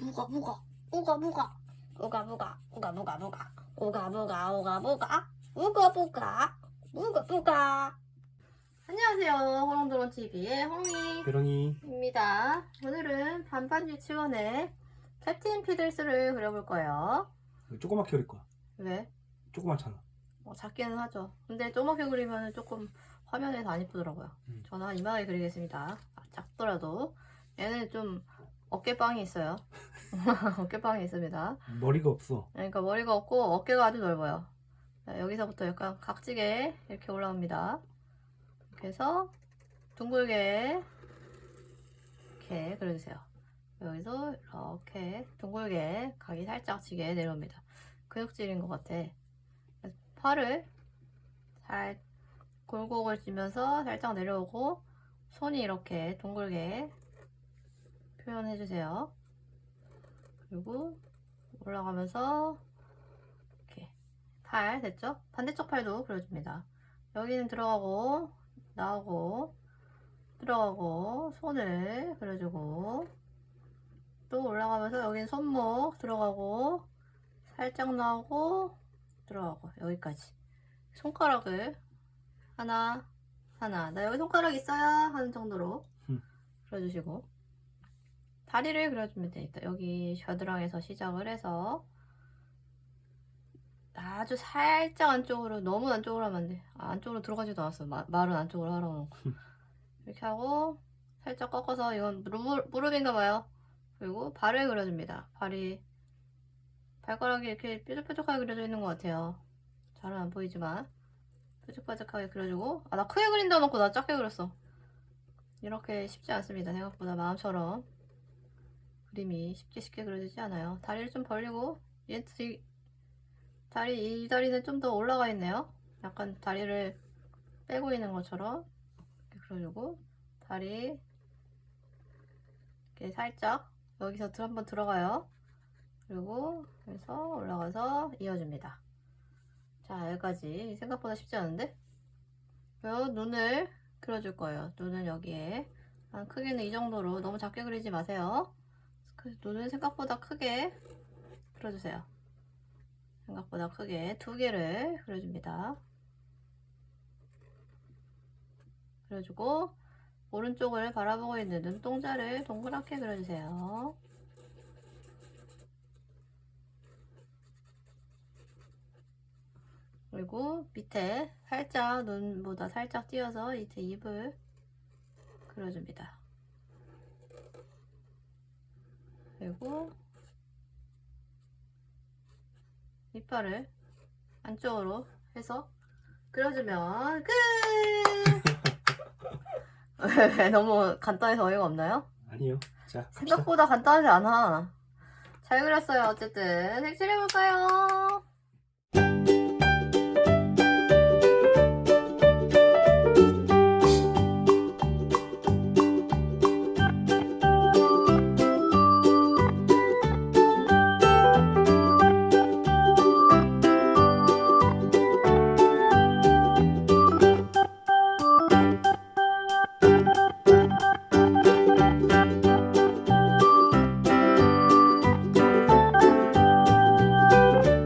무가 무가 우가 무가 우가 무가 우가 무가 무가 우가 무가 우가 무가 우가 무가 우가 무가 안녕하세요 호롱도롱 TV의 배롱이 홍이입니다. 오늘은 반반 유치원의 캡틴 피들스를 그려볼 거예요. 조그맣게 그릴 거야. 왜? 조그맣잖아. 뭐 작기는 하죠. 근데 조그맣게 그리면 조금 화면에서 안 이쁘더라고요. 음. 저는 한 이만하게 그리겠습니다. 아, 작더라도 얘는 좀 어깨빵이 있어요. 어깨빵이 있습니다. 머리가 없어. 그러니까 머리가 없고 어깨가 아주 넓어요. 자, 여기서부터 약간 각지게 이렇게 올라옵니다. 이렇게 해서 둥글게 이렇게 그려주세요. 여기서 이렇게 둥글게 각이 살짝 지게 내려옵니다. 근육질인 것 같아. 팔을 살 골고글 쥐면서 살짝 내려오고 손이 이렇게 둥글게 표현해주세요. 그리고 올라가면서 이렇게 팔 됐죠? 반대쪽 팔도 그려줍니다. 여기는 들어가고 나오고 들어가고 손을 그려주고 또 올라가면서 여기는 손목 들어가고 살짝 나오고 들어가고 여기까지 손가락을 하나 하나 나 여기 손가락 있어야 하는 정도로 음. 그려주시고 다리를 그려주면 되겠다. 여기 겨드랑이에서 시작을 해서 아주 살짝 안쪽으로 너무 안쪽으로 하면 안 돼. 아, 안쪽으로 들어가지도 않았어. 마- 말은 안쪽으로 하라고 이렇게 하고 살짝 꺾어서 이건 무릎, 무릎인가 봐요. 그리고 발을 그려줍니다. 발이 발가락이 이렇게 뾰족뾰족하게 그려져 있는 것 같아요. 잘은 안 보이지만 뾰족뾰족하게 그려주고 아 나 크게 그린다 놓고 나 작게 그렸어. 이렇게 쉽지 않습니다. 생각보다 마음처럼 그림이 쉽게 쉽게 그려지지 않아요. 다리를 좀 벌리고 얘 뒤, 다리 이 다리는 좀 더 올라가 있네요. 약간 다리를 빼고 있는 것처럼 이렇게 그려주고 다리 이렇게 살짝 여기서 들- 한번 들어가요. 그리고 해서 올라가서 이어줍니다. 자 여기까지 생각보다 쉽지 않은데 눈을 그려줄 거예요. 눈은 여기에 한 크기는 이 정도로 너무 작게 그리지 마세요. 그 눈은 생각보다 크게 그려주세요. 생각보다 크게 두 개를 그려줍니다. 그려주고 오른쪽을 바라보고 있는 눈동자를 동그랗게 그려주세요. 그리고 밑에 살짝 눈보다 살짝 띄어서 밑에 입을 그려줍니다. 그리고 이빨을 안쪽으로 해서 그려주면 끝! 왜 너무 간단해서 어이가 없나요? 아니요. 자, 갑시다. 생각보다 간단하지 않아. 잘 그렸어요. 어쨌든 색칠해볼까요?